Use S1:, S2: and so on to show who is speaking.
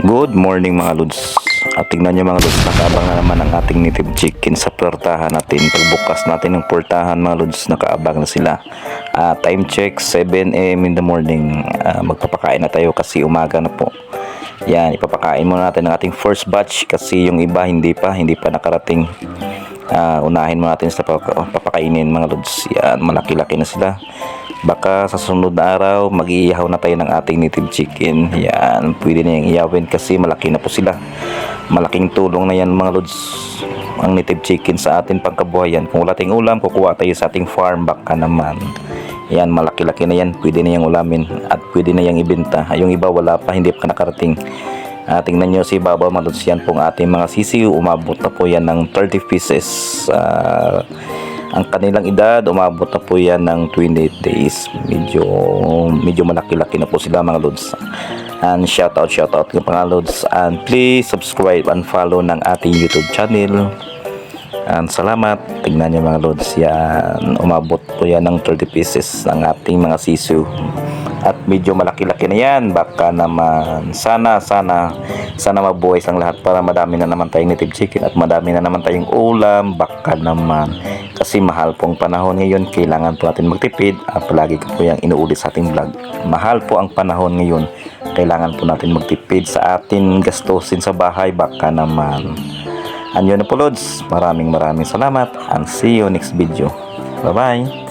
S1: Good morning mga Lods. At tignan nyo mga Lods, nakaabang na naman ang ating native chicken sa portahan natin. Pagbukas natin ng portahan mga Lods, nakaabang na sila. Ah, time check, 7 a.m. in the morning. Ah, magpapakain na tayo kasi umaga na po. Yan, ipapakain muna natin ang ating first batch kasi yung iba hindi pa, hindi pa nakarating. Ah, unahin muna natin sa pap- papakainin mga Lods. Yan, malaki-laki na sila. Baka sa sunod na araw, mag-iihaw na tayo ng ating native chicken. Yan, pwede na yung iyawin kasi malaki na po sila. Malaking tulong na yan mga lods. Ang native chicken sa atin pagkabuhayan. Kung wala tayong ulam, kukuha tayo sa ating farm. Baka naman. Yan, malaki-laki na yan. Pwede na yung ulamin at pwede na yung ibenta. Yung iba wala pa, hindi pa nakarating. Ah, tingnan nyo si Baba mga lods. Yan pong ating mga sisiw. Umabot na po yan ng 30 pieces. Ah, ang kanilang edad umabot na po yan ng 28 days. Medyo medyo malaki-laki na po sila mga lods. And shout out shout out ng mga lods. And please subscribe and follow ng ating youtube channel. And salamat. Tignan niyo mga lods yan. Umabot po yan ng 30 pieces ng ating mga sisu at medyo malaki-laki na yan. Baka naman sana sana sana mabuhay ang lahat para madami na naman tayong native chicken at madami na naman tayong ulam. Baka naman kasi mahal pong panahon ngayon kailangan po natin magtipid. At palagi ko po yung inuulit sa ating vlog. Mahal po ang panahon ngayon kailangan po natin magtipid sa atin gastusin sa bahay. Baka naman. And yun na po lods. Maraming maraming salamat. And see you next video. Bye bye